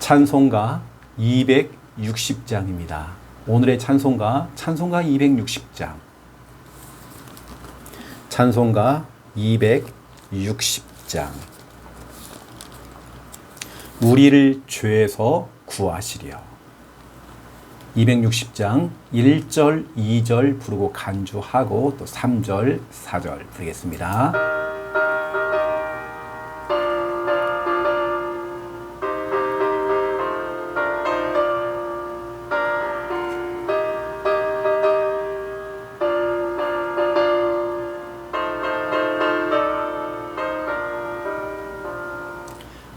찬송가 260장입니다. 오늘의 찬송가 찬송가 260장. 찬송가 260장. 우리를 죄에서 구하시려. 260장 1절, 2절 부르고 간주하고 또 3절, 4절 부르겠습니다.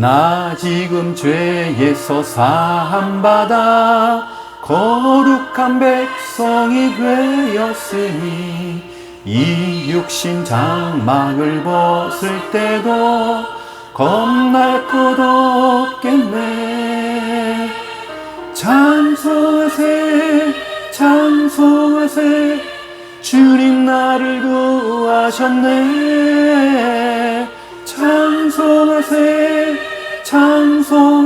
나 지금 죄에서 사함받아 거룩한 백성이 되었으니 이 육신 장막을 벗을 때도 겁날 것 없겠네. 찬송하세 찬송하세 주님 나를 구하셨네. 찬송하세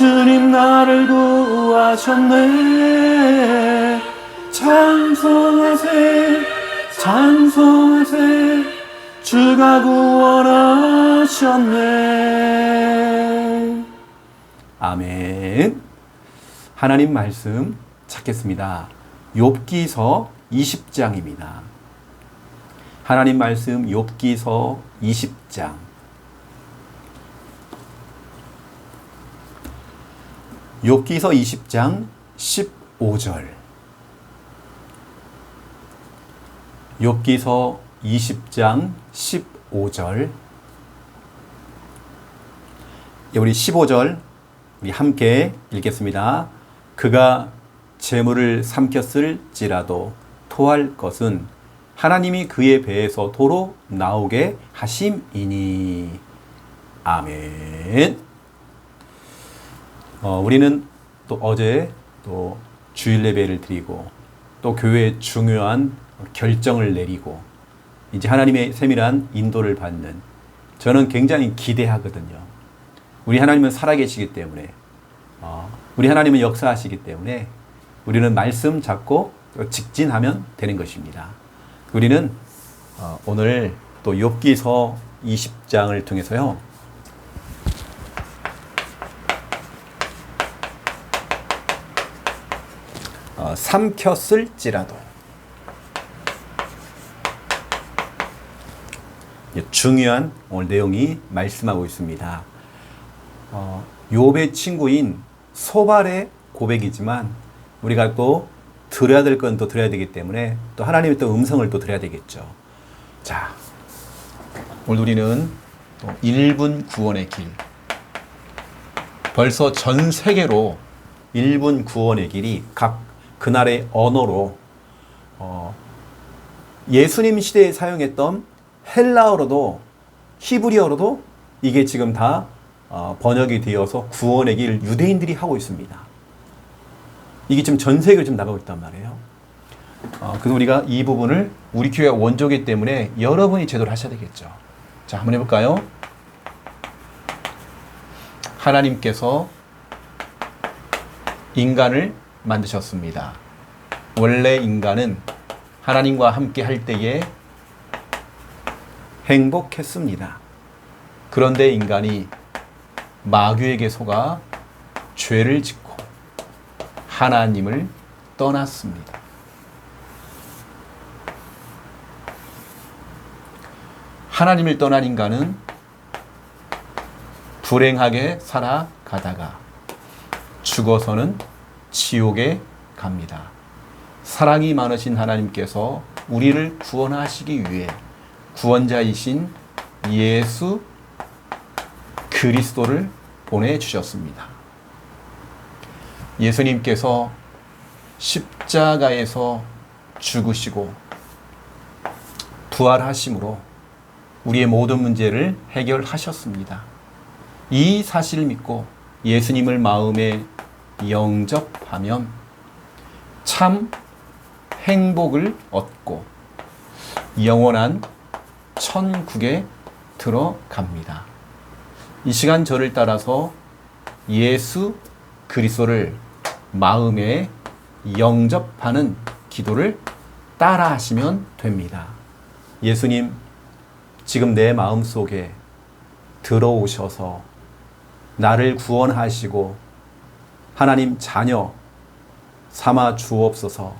주님 나를 구하셨네 찬송하세 찬송하세 주가 구원하셨네 아멘. 하나님 말씀 찾겠습니다. 욥기서 20장입니다. 하나님 말씀 욥기서 20장. 욥기서 20장 15절. 욥기서 20장 15절. 우리 15절 우리 함께 읽겠습니다. 그가 재물을 삼켰을지라도 토할 것은 하나님이 그의 배에서 도로 나오게 하심이니. 아멘. 어, 우리는 또 어제 또 주일 예배를 드리고 또 교회의 중요한 결정을 내리고 이제 하나님의 세밀한 인도를 받는 저는 굉장히 기대하거든요. 우리 하나님은 살아계시기 때문에 어, 우리 하나님은 역사하시기 때문에 우리는 말씀 잡고 직진하면 되는 것입니다. 우리는 어, 오늘 또 욥기서 20장을 통해서요. 어, 삼켰을지라도 예, 중요한 오늘 내용이 말씀하고 있습니다. 어, 욥의 친구인 소발의 고백이지만 우리가 또 들어야 될 건 또 들어야 되기 때문에 또 하나님의 또 음성을 또 들어야 되겠죠. 자, 오늘 우리는 또 1분 구원의 길. 벌써 전 세계로 1분 구원의 길이 각 그날의 언어로 어, 예수님 시대에 사용했던 헬라어로도 히브리어로도 이게 지금 다 어, 번역이 되어서 구원의 길 유대인들이 하고 있습니다. 이게 지금 전 세계로 지금 나가고 있단 말이에요. 어, 그래서 우리가 이 부분을 우리 교회가 원조기 때문에 여러분이 제도를 하셔야 되겠죠. 자, 한번 해볼까요? 하나님께서 인간을 만드셨습니다. 원래 인간은 하나님과 함께 할 때에 행복했습니다. 그런데 인간이 마귀에게 속아 죄를 짓고 하나님을 떠났습니다. 하나님을 떠난 인간은 불행하게 살아가다가 죽어서는 지옥에 갑니다. 사랑이 많으신 하나님께서 우리를 구원하시기 위해 구원자이신 예수 그리스도를 보내주셨습니다. 예수님께서 십자가에서 죽으시고 부활하심으로 우리의 모든 문제를 해결하셨습니다. 이 사실을 믿고 예수님을 마음에 영접하면 참 행복을 얻고 영원한 천국에 들어갑니다. 이 시간 저를 따라서 예수 그리스도를 마음에 영접하는 기도를 따라 하시면 됩니다. 예수님, 지금 내 마음 속에 들어오셔서 나를 구원하시고 하나님 자녀 삼아 주옵소서.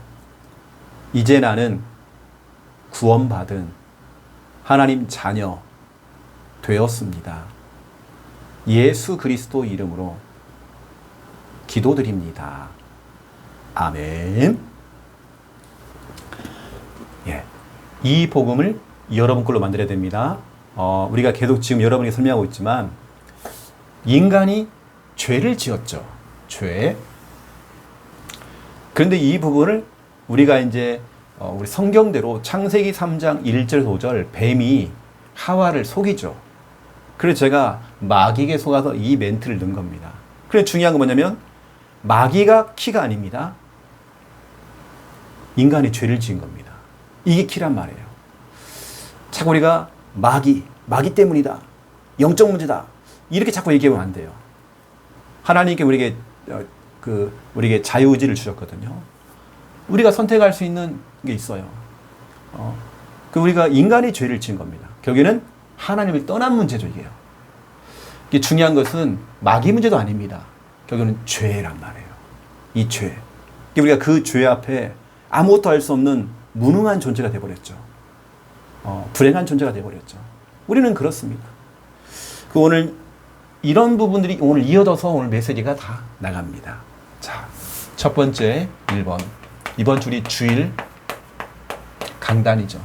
이제 나는 구원받은 하나님 자녀 되었습니다. 예수 그리스도 이름으로 기도드립니다. 아멘. 예. 이 복음을 여러분 걸로 만들어야 됩니다. 어, 우리가 계속 지금 여러분이 설명하고 있지만 인간이 죄를 지었죠. 죄. 그런데 이 부분을 우리가 이제 어, 우리 성경대로 창세기 3장 1절 5절 뱀이 하와를 속이죠. 그래서 제가 마귀에게 속아서 이 멘트를 넣은 겁니다. 그래 중요한 건 뭐냐면 마귀가 키가 아닙니다. 인간이 죄를 지은 겁니다. 이게 키란 말이에요. 자꾸 우리가 마귀, 마귀 때문이다. 영적 문제다. 이렇게 자꾸 얘기하면 안 돼요. 하나님께 우리에게 어, 그 우리에게 자유의지를 주셨거든요. 우리가 선택할 수 있는 게 있어요. 어, 그 우리가 인간이 죄를 지은 겁니다. 결국에는 하나님을 떠난 문제죠, 이게요. 이게 중요한 것은 마귀 문제도 아닙니다. 결국에는 죄란 말이에요. 이 죄. 우리가 그 죄 앞에 아무것도 할 수 없는 무능한 존재가 되어버렸죠. 어, 불행한 존재가 되어버렸죠. 우리는 그렇습니다. 그 오늘 이런 부분들이 오늘 이어져서 오늘 메시지가 다 나갑니다. 자, 첫 번째 1번. 이번 줄이 주일 강단이죠.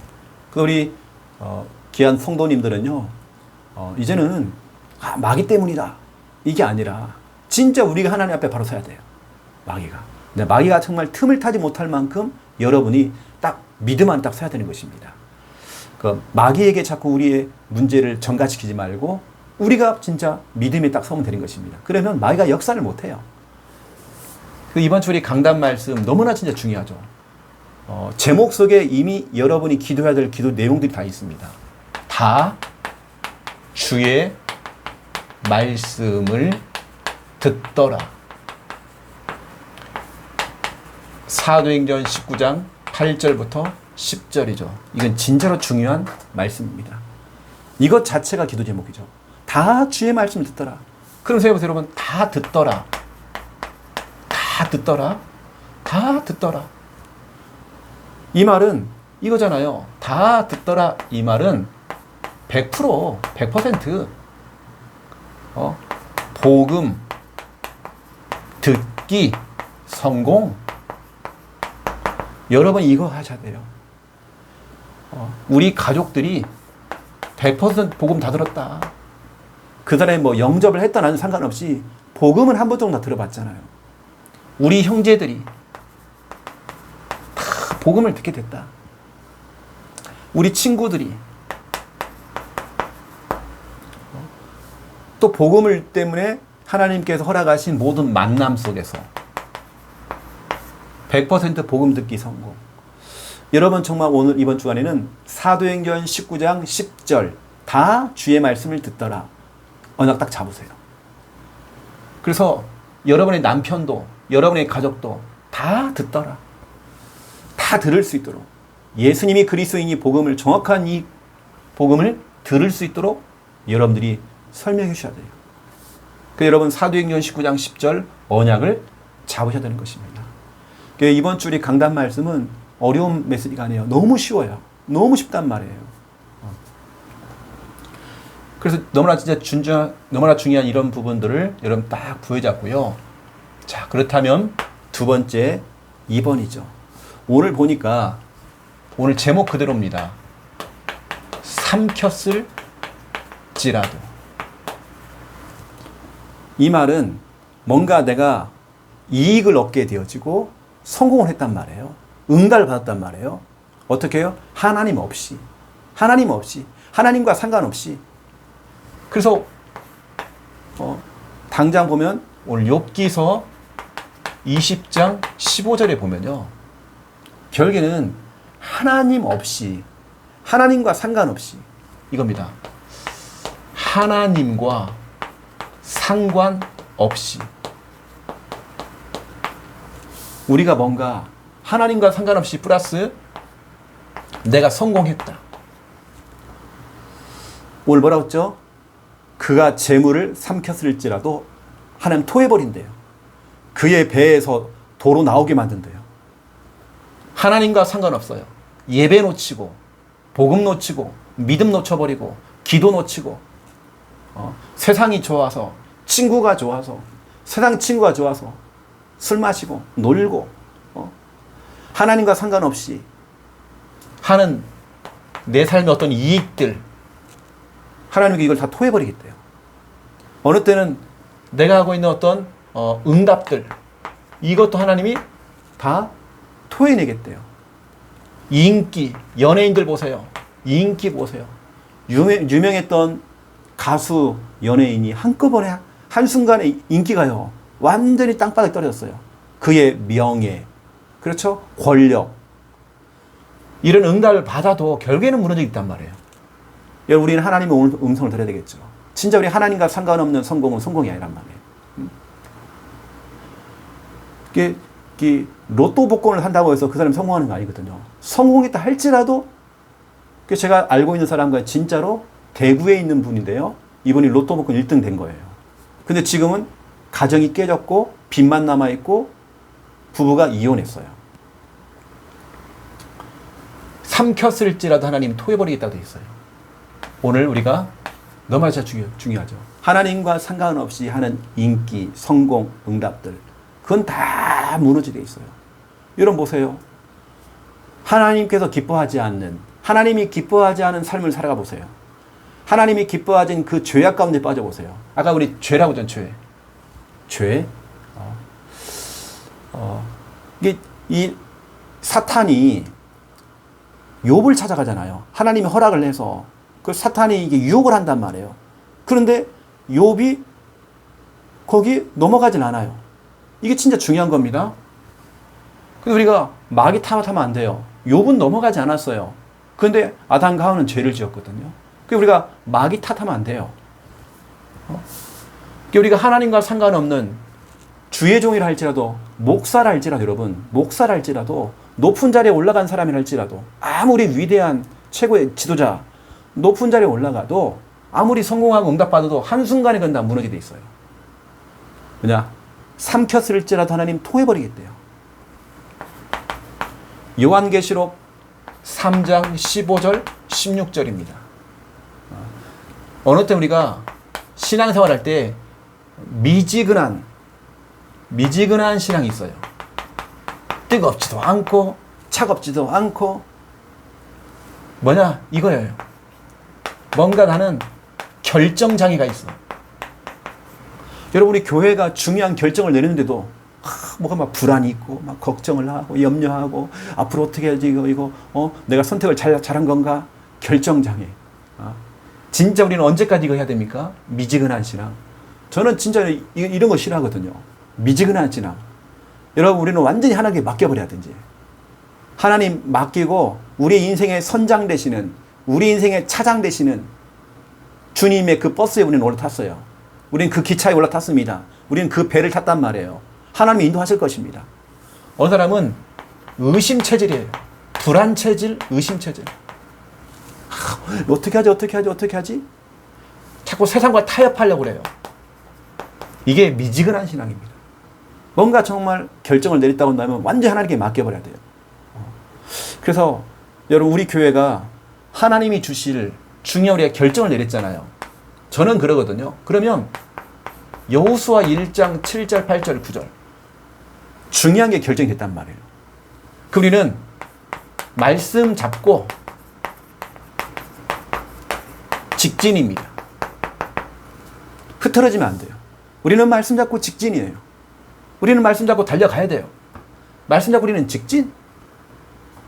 그 우리 어, 귀한 성도님들은요. 어, 이제는 아, 마귀 때문이다. 이게 아니라 진짜 우리가 하나님 앞에 바로 서야 돼요. 마귀가. 근데 마귀가 정말 틈을 타지 못할 만큼 여러분이 딱 믿음 안에 딱 서야 되는 것입니다. 그 마귀에게 자꾸 우리의 문제를 전가시키지 말고 우리가 진짜 믿음에 딱 서면 되는 것입니다. 그러면 마귀가 역사를 못 해요. 그 이번 주 우리 강단 말씀 너무나 진짜 중요하죠. 어, 제목 속에 이미 여러분이 기도해야 될 기도 내용들이 다 있습니다. 다 주의 말씀을 듣더라. 사도행전 19장 8절부터 10절이죠. 이건 진짜로 중요한 말씀입니다. 이것 자체가 기도 제목이죠. 다 주의 말씀을 듣더라. 그럼 생각해보세요, 여러분. 다 듣더라. 다 듣더라. 다 듣더라. 이 말은 이거잖아요. 다 듣더라. 이 말은 100%, 100% 어? 복음, 듣기, 성공. 여러분 이거 하셔야 돼요. 어, 우리 가족들이 100% 복음 다 들었다. 그 사람이 뭐 영접을 했다 나는 상관없이 복음은 한 번 정도 다 들어봤잖아요. 우리 형제들이 다 복음을 듣게 됐다. 우리 친구들이 또 복음을 때문에 하나님께서 허락하신 모든 만남 속에서 100% 복음 듣기 성공. 여러분 정말 오늘 이번 주간에는 사도행전 19장 10절 다 주의 말씀을 듣더라. 언약 딱 잡으세요. 그래서 여러분의 남편도 여러분의 가족도 다 듣더라. 다 들을 수 있도록 예수님이 그리스도인이 복음을 정확한 이 복음을 들을 수 있도록 여러분들이 설명해 주셔야 돼요. 그 여러분 사도행전 19장 10절 언약을 잡으셔야 되는 것입니다. 그 이번 주 우리 강단 말씀은 어려운 메시지가 아니에요. 너무 쉬워요. 너무 쉽단 말이에요. 어. 그래서 너무나 진짜 중요한, 너무나 중요한 이런 부분들을 여러분 딱 부여잡고요. 자, 그렇다면 두 번째 2번이죠. 오늘 보니까 오늘 제목 그대로입니다. 삼켰을지라도. 이 말은 뭔가 내가 이익을 얻게 되어지고 성공을 했단 말이에요. 응답을 받았단 말이에요. 어떻게 해요? 하나님 없이. 하나님 없이. 하나님과 상관없이. 그래서 어, 당장 보면 오늘 욥기서 20장 15절에 보면요. 결국에는 하나님 없이 하나님과 상관없이 이겁니다. 하나님과 상관없이 우리가 뭔가 하나님과 상관없이 플러스 내가 성공했다. 오늘 뭐라고 했죠? 그가 재물을 삼켰을지라도 하나님 토해버린대요. 그의 배에서 도로 나오게 만든대요. 하나님과 상관없어요. 예배 놓치고, 복음 놓치고, 믿음 놓쳐버리고, 기도 놓치고, 어, 세상이 좋아서, 친구가 좋아서, 세상 친구가 좋아서, 술 마시고, 놀고, 어, 하나님과 상관없이 하는 내 삶의 어떤 이익들, 하나님께 이걸 다 토해버리겠대요. 어느 때는 내가 하고 있는 어떤 어, 응답들, 이것도 하나님이 다 토해내겠대요. 인기, 연예인들 보세요. 인기 보세요. 유명, 유명했던 가수, 연예인이 한꺼번에 한순간에 인기가요. 완전히 땅바닥에 떨어졌어요. 그의 명예, 그렇죠? 권력. 이런 응답을 받아도 결국에는 무너져 있단 말이에요. 여러분, 우리는 하나님의 오늘 음성을 들어야 되겠죠. 진짜 우리 하나님과 상관없는 성공은 성공이 아니란 말이에요. 음. 이게, 이게 로또 복권을 한다고 해서 그 사람이 성공하는 거 아니거든요. 성공했다 할지라도 그 제가 알고 있는 사람과 진짜로 대구에 있는 분인데요. 이분이 로또 복권 1등 된 거예요. 근데 지금은 가정이 깨졌고 빚만 남아 있고 부부가 이혼했어요. 삼켰을지라도 하나님 토해버리겠다고 돼 있어요. 오늘 우리가 너무나 중요, 중요하죠. 하나님과 상관없이 하는 인기, 성공, 응답들 그건 다 무너지게 있어요. 여러분 보세요. 하나님께서 기뻐하지 않는 하나님이 기뻐하지 않은 삶을 살아가 보세요. 하나님이 기뻐하신 그 죄악 가운데 빠져보세요. 아까 우리 죄라고 전 죄. 죄. 어. 어. 이게 이 사탄이 욥을 찾아가잖아요. 하나님이 허락을 해서 그 사탄이 이게 유혹을 한단 말이에요. 그런데 욥이 거기 넘어가진 않아요. 이게 진짜 중요한 겁니다. 그래서 우리가 마귀 탐하면 안 돼요. 욥은 넘어가지 않았어요. 그런데 아담과 하와는 죄를 지었거든요. 그래서 우리가 마귀 탓하면 안 돼요. 어? 우리가 하나님과 상관없는 주의 종이라 할지라도 목사라 할지라도 여러분 목사라 할지라도 높은 자리에 올라간 사람이라 할지라도 아무리 위대한 최고의 지도자 높은 자리에 올라가도 아무리 성공하고 응답받아도 한순간에 그건 다 무너지게 돼 있어요. 왜냐? 삼켰을지라도 하나님 토해버리겠대요. 요한계시록 3장 15절 16절입니다. 어느 때 우리가 신앙생활 할때 미지근한 미지근한 신앙이 있어요. 뜨겁지도 않고 차갑지도 않고 뭐냐 이거예요. 뭔가 나는 결정 장애가 있어. 여러분 우리 교회가 중요한 결정을 내리는데도 하, 뭐가 막 불안이 있고 막 걱정을 하고 염려하고 앞으로 어떻게 해야지 이거 이거 어 내가 선택을 잘 잘한 건가 결정 장애. 아, 진짜 우리는 언제까지 이거 해야 됩니까? 미지근한 신앙. 저는 진짜 이, 이런 거 싫어하거든요. 미지근한 신앙. 여러분 우리는 완전히 하나님께 맡겨버려야든지. 하나님 맡기고 우리 인생의 선장 되시는 우리 인생의 차장 되시는 주님의 그 버스에 우리는 올라탔어요. 우리는 그 기차에 올라탔습니다. 우리는 그 배를 탔단 말이에요. 하나님이 인도하실 것입니다. 어느 사람은 의심 체질이에요. 불안 체질, 의심 체질. 아, 어떻게 하지, 어떻게 하지, 어떻게 하지? 자꾸 세상과 타협하려고 그래요. 이게 미지근한 신앙입니다. 뭔가 정말 결정을 내렸다고 한다면 완전히 하나님께 맡겨버려야 돼요. 그래서 여러분 우리 교회가 하나님이 주실 중요한 우리가 결정을 내렸잖아요. 저는 그러거든요. 그러면 여호수아 1장 7절, 8절, 9절 중요한 게 결정이 됐단 말이에요. 그 우리는 말씀 잡고 직진입니다. 흐트러지면 안 돼요. 우리는 말씀 잡고 직진이에요. 우리는 말씀 잡고 달려가야 돼요. 말씀 잡고 우리는 직진.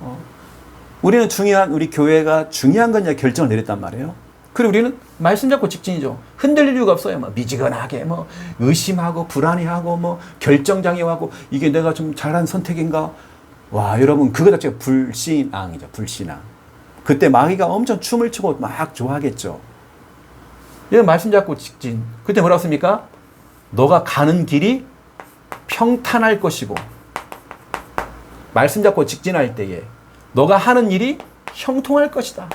어. 우리는 중요한 우리 교회가 중요한 건 이제 결정을 내렸단 말이에요. 그리고 우리는 말씀 잡고 직진이죠. 흔들릴 이유가 없어요. 뭐 미지근하게 뭐 의심하고 불안해하고 뭐 결정장애하고 이게 내가 좀 잘한 선택인가? 와 여러분 그거 자체가 불신앙이죠. 불신앙. 그때 마귀가 엄청 춤을 추고 막 좋아하겠죠. 이거 말씀 잡고 직진. 그때 뭐라고 씁니까? 너가 가는 길이 평탄할 것이고 말씀 잡고 직진할 때에 너가 하는 일이 형통할 것이다.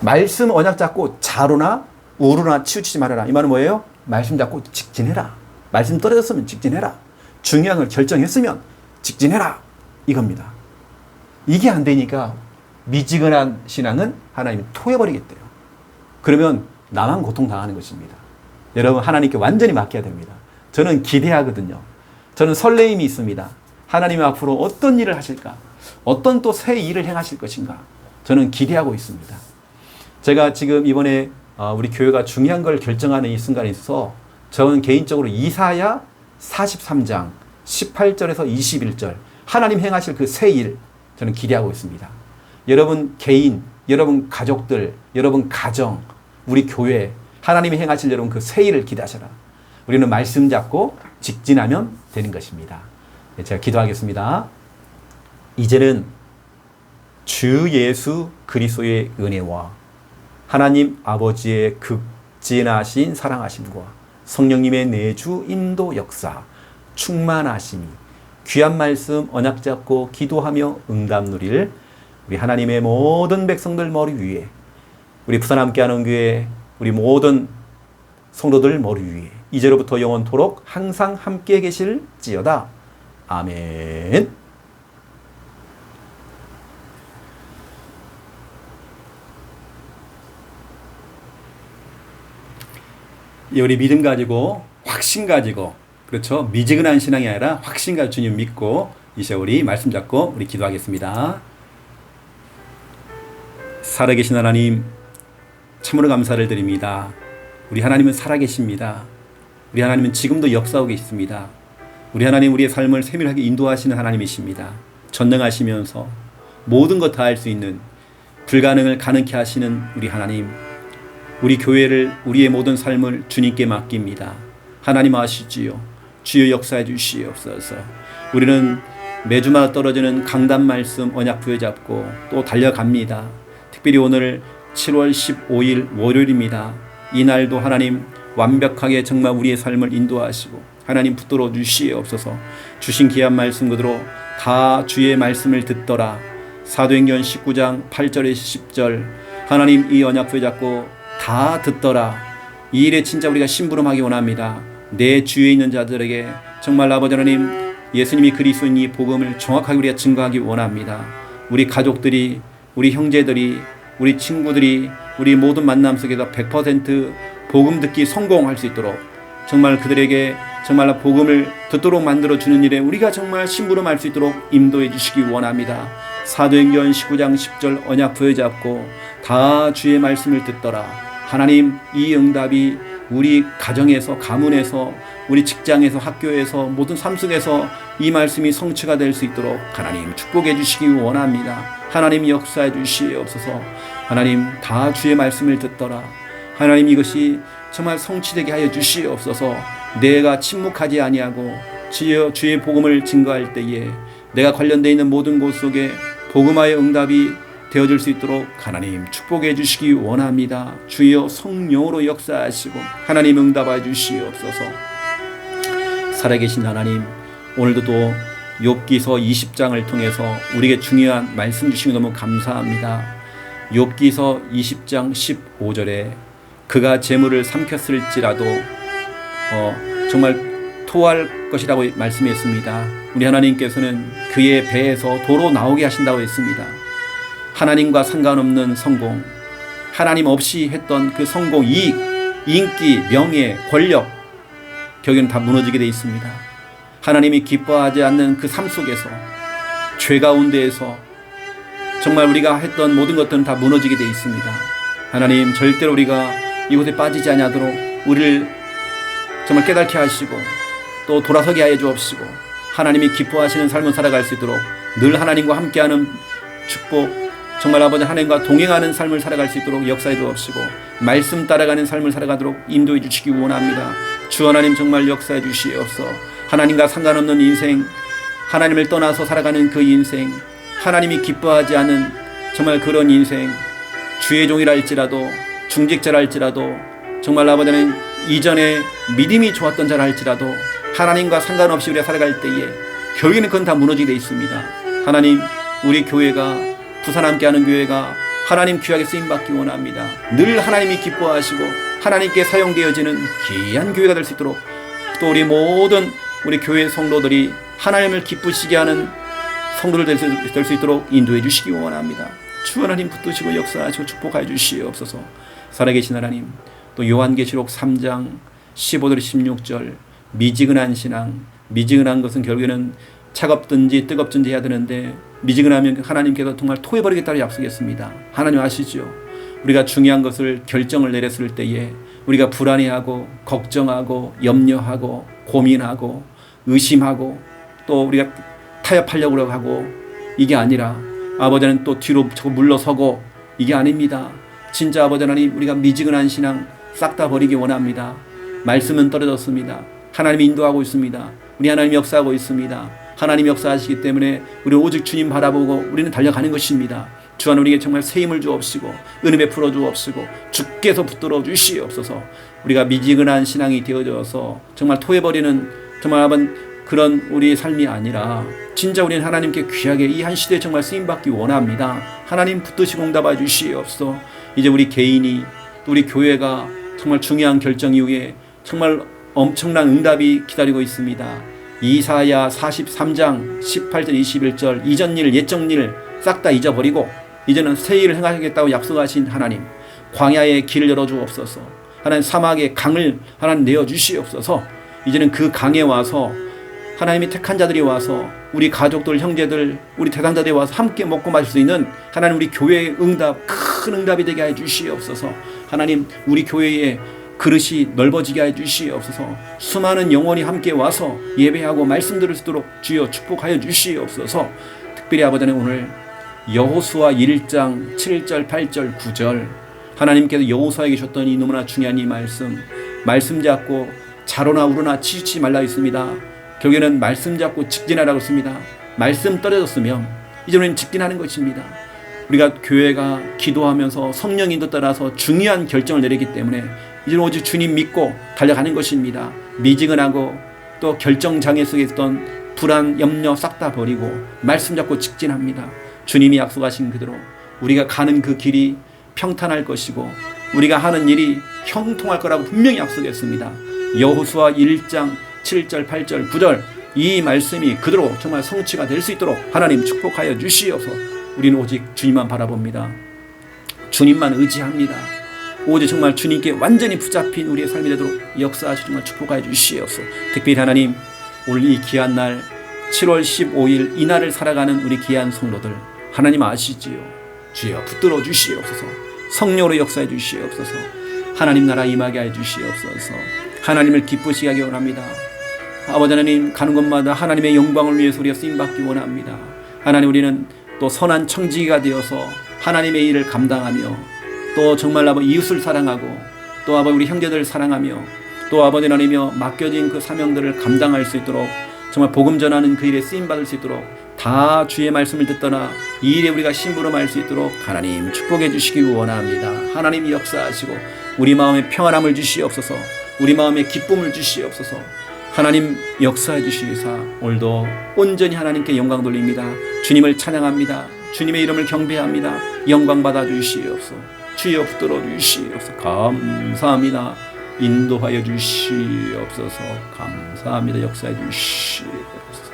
말씀 언약 잡고 자로나 우로나 치우치지 말아라. 이 말은 뭐예요? 말씀 잡고 직진해라. 말씀 떨어졌으면 직진해라. 중요한 걸 결정했으면 직진해라. 이겁니다. 이게 안 되니까 미지근한 신앙은 하나님이 토해버리겠대요. 그러면 나만 고통당하는 것입니다. 여러분 하나님께 완전히 맡겨야 됩니다. 저는 기대하거든요. 저는 설레임이 있습니다. 하나님 앞으로 어떤 일을 하실까? 어떤 또 새 일을 행하실 것인가? 저는 기대하고 있습니다. 제가 지금 이번에 어, 우리 교회가 중요한 걸 결정하는 이 순간에 있어서 저는 개인적으로 이사야 43장 18절에서 21절 하나님 행하실 그 새 일 저는 기대하고 있습니다. 여러분 개인, 여러분 가족들, 여러분 가정, 우리 교회 하나님이 행하실 여러분 그 새 일을 기대하셔라. 우리는 말씀 잡고 직진하면 되는 것입니다. 네, 제가 기도하겠습니다. 이제는 주 예수 그리스도의 은혜와 하나님 아버지의 극진하신 사랑하심과 성령님의 내주 인도 역사 충만하심이 귀한 말씀 언약 잡고 기도하며 응답 누릴 우리 하나님의 모든 백성들 머리 위에 우리 부산 함께하는 교회 우리 모든 성도들 머리 위에 이제로부터 영원토록 항상 함께 계실지어다. 아멘. 우리 믿음 가지고 확신 가지고 그렇죠 미지근한 신앙이 아니라 확신 가지고 주님 믿고 이제 우리 말씀 잡고 우리 기도하겠습니다. 살아계신 하나님 참으로 감사를 드립니다. 우리 하나님은 살아계십니다. 우리 하나님은 지금도 역사하고 계십니다. 우리 하나님 우리의 삶을 세밀하게 인도하시는 하나님이십니다. 전능하시면서 모든 것 다 할 수 있는 불가능을 가능케 하시는 우리 하나님. 우리 교회를 우리의 모든 삶을 주님께 맡깁니다. 하나님 아시지요. 주여 역사해 주시옵소서. 우리는 매주마다 떨어지는 강단 말씀 언약 부여잡고 또 달려갑니다. 특별히 오늘 7월 15일 월요일입니다. 이날도 하나님 완벽하게 정말 우리의 삶을 인도하시고 하나님 붙들어 주시옵소서. 주신 귀한 말씀 그대로 다 주의 말씀을 듣더라. 사도행전 19장 8절에 10절 하나님 이 언약 부여잡고 다 듣더라. 이 일에 진짜 우리가 심부름하기 원합니다. 내 주위에 있는 자들에게 정말 아버지 하나님 예수님이 그리스도인 이 복음을 정확하게 우리가 증거하기 원합니다. 우리 가족들이 우리 형제들이 우리 친구들이 우리 모든 만남 속에서 100% 복음 듣기 성공할 수 있도록 정말 그들에게 정말 복음을 듣도록 만들어 주는 일에 우리가 정말 심부름할 수 있도록 인도해 주시기 원합니다. 사도행전 19장 10절 언약 부여잡고 다 주의 말씀을 듣더라. 하나님 이 응답이 우리 가정에서 가문에서 우리 직장에서 학교에서 모든 삶 속에서 이 말씀이 성취가 될 수 있도록 하나님 축복해 주시기 원합니다. 하나님 역사해 주시옵소서. 하나님 다 주의 말씀을 듣더라. 하나님 이것이 정말 성취되게 하여 주시옵소서. 내가 침묵하지 아니하고 주여 주의 복음을 증거할 때에 내가 관련되어 있는 모든 곳 속에 복음화의 응답이 되어질 수 있도록 하나님 축복해 주시기 원합니다. 주여 성령으로 역사하시고 하나님 응답해 주시옵소서. 살아계신 하나님 오늘도 또 욥기서 20장을 통해서 우리에게 중요한 말씀 주시기 너무 감사합니다. 욥기서 20장 15절에 그가 재물을 삼켰을지라도 어, 정말 토할 것이라고 말씀했습니다. 우리 하나님께서는 그의 배에서 도로 나오게 하신다고 했습니다. 하나님과 상관없는 성공, 하나님 없이 했던 그 성공, 이익, 인기, 명예, 권력, 결국에는 다 무너지게 되어 있습니다. 하나님이 기뻐하지 않는 그 삶 속에서 죄 가운데에서 정말 우리가 했던 모든 것들은 다 무너지게 되어 있습니다. 하나님 절대로 우리가 이곳에 빠지지 아니하도록 우리를 정말 깨닫게 하시고 또 돌아서게 하여 주옵시고 하나님이 기뻐하시는 삶을 살아갈 수 있도록 늘 하나님과 함께하는 축복 정말 아버지 하나님과 동행하는 삶을 살아갈 수 있도록 역사해 주옵시고 말씀 따라가는 삶을 살아가도록 인도해 주시기 원합니다. 주 하나님 정말 역사해 주시옵소. 하나님과 상관없는 인생, 하나님을 떠나서 살아가는 그 인생, 하나님이 기뻐하지 않은 정말 그런 인생, 주의 종이라 할지라도 중직자라 할지라도 정말 아버지는 이전에 믿음이 좋았던 자라 할지라도 하나님과 상관없이 우리가 살아갈 때에 결국에는 그건 다 무너지게 돼 있습니다. 하나님 우리 교회가 부산 함께하는 교회가 하나님 귀하게 쓰임 받기 원합니다. 늘 하나님이 기뻐하시고 하나님께 사용되어지는 귀한 교회가 될 수 있도록 또 우리 모든 우리 교회 성도들이 하나님을 기쁘시게 하는 수, 될수 있도록 인도해 주시기 원합니다. 주 하나님 붙드시고 역사하시고 축복하여 주시옵소서. 살아계신 하나님 또 요한계시록 3장 15절 16절 미지근한 신앙 미지근한 것은 결국에는 차갑든지 뜨겁든지 해야 되는데 미지근하면 하나님께서 정말 토해버리겠다고 약속했습니다. 하나님 아시죠? 우리가 중요한 것을 결정을 내렸을 때에 우리가 불안해하고 걱정하고 염려하고 고민하고 의심하고 또 우리가 타협하려고 하고 이게 아니라 아버지는 또 뒤로 물러서고 이게 아닙니다. 진짜 아버지 하나님 우리가 미지근한 신앙 싹 다 버리기 원합니다. 말씀은 떨어졌습니다. 하나님이 인도하고 있습니다. 우리 하나님 역사하고 있습니다. 하나님 역사하시기 때문에 우리 오직 주님 바라보고 우리는 달려가는 것입니다. 주 하나님 우리에게 정말 새 힘을 주옵시고 은혜 베풀어 주옵시고 주께서 붙들어 주시옵소서. 우리가 미지근한 신앙이 되어져서 정말 토해버리는 정말 한번 그런 우리의 삶이 아니라 진짜 우리는 하나님께 귀하게 이 한 시대에 정말 쓰임 받기 원합니다. 하나님 붙드시고 응답해 주시옵소서. 이제 우리 개인이 또 우리 교회가 정말 중요한 결정 이후에 정말 엄청난 응답이 기다리고 있습니다. 이사야 43장 18절 21절 이전 일 옛적 일 싹 다 잊어버리고 이제는 새 일을 행하겠다고 약속하신 하나님 광야의 길을 열어 주옵소서. 하나님 사막의 강을 하나님 내어 주시옵소서. 이제는 그 강에 와서 하나님이 택한 자들이 와서 우리 가족들, 형제들, 우리 대상자들이 와서 함께 먹고 마실 수 있는 하나님 우리 교회의 응답, 큰 응답이 되게 해 주시옵소서. 하나님 우리 교회에 그릇이 넓어지게 해 주시옵소서. 수많은 영혼이 함께 와서 예배하고 말씀 들을 수 있도록 주여 축복하여 주시옵소서. 특별히 아버지 하나님 오늘 여호수아 1장 7절 8절 9절. 하나님께서 여호수아에게 주셨던 이 너무나 중요한 이 말씀 말씀 잡고 자로나 우로나 치우치 말라 했습니다. 결국에는 말씀 잡고 직진하라고 했습니다. 말씀 떨어졌으면 이제는 직진하는 것입니다. 우리가 교회가 기도하면서 성령 인도 따라서 중요한 결정을 내리기 때문에 이제는 오직 주님 믿고 달려가는 것입니다. 미지근하고 또 결정 장애 속에 있던 불안, 염려 싹 다 버리고 말씀 잡고 직진합니다. 주님이 약속하신 그대로 우리가 가는 그 길이 평탄할 것이고 우리가 하는 일이 형통할 거라고 분명히 약속했습니다. 여호수아 1장 7절, 8절, 9절 이 말씀이 그대로 정말 성취가 될 수 있도록 하나님 축복하여 주시옵소서. 우리는 오직 주님만 바라봅니다. 주님만 의지합니다. 오직 정말 주님께 완전히 붙잡힌 우리의 삶이 되도록 역사하시 정말 축복하여 주시옵소서. 특별히 하나님 오늘 이 귀한 날 7월 15일 이 날을 살아가는 우리 귀한 성도들 하나님 아시지요. 주여 붙들어 주시옵소서. 성령으로 역사해 주시옵소서. 하나님 나라 임하게 해 주시옵소서. 하나님을 기쁘시게 하기 원합니다. 아버지 하나님 가는 곳마다 하나님의 영광을 위해서 우리가 쓰임 받기 원합니다. 하나님 우리는 또 선한 청지기가 되어서 하나님의 일을 감당하며 또 정말 아버 이웃을 사랑하고 또 아버지 우리 형제들을 사랑하며 또 아버지 하나님이여 맡겨진 그 사명들을 감당할 수 있도록 정말 복음 전하는 그 일에 쓰임 받을 수 있도록 다 주의 말씀을 듣더나 이 일에 우리가 심부름할 수 있도록 하나님 축복해 주시기 원합니다. 하나님 역사하시고 우리 마음에 평안함을 주시옵소서. 우리 마음에 기쁨을 주시옵소서. 하나님 역사해 주시사 오늘도 온전히 하나님께 영광 돌립니다. 주님을 찬양합니다. 주님의 이름을 경배합니다. 영광 받아 주시옵소서. 주여 붙들어 주시옵소서. 감사합니다. 인도하여 주시옵소서. 감사합니다. 역사해 주시옵소서.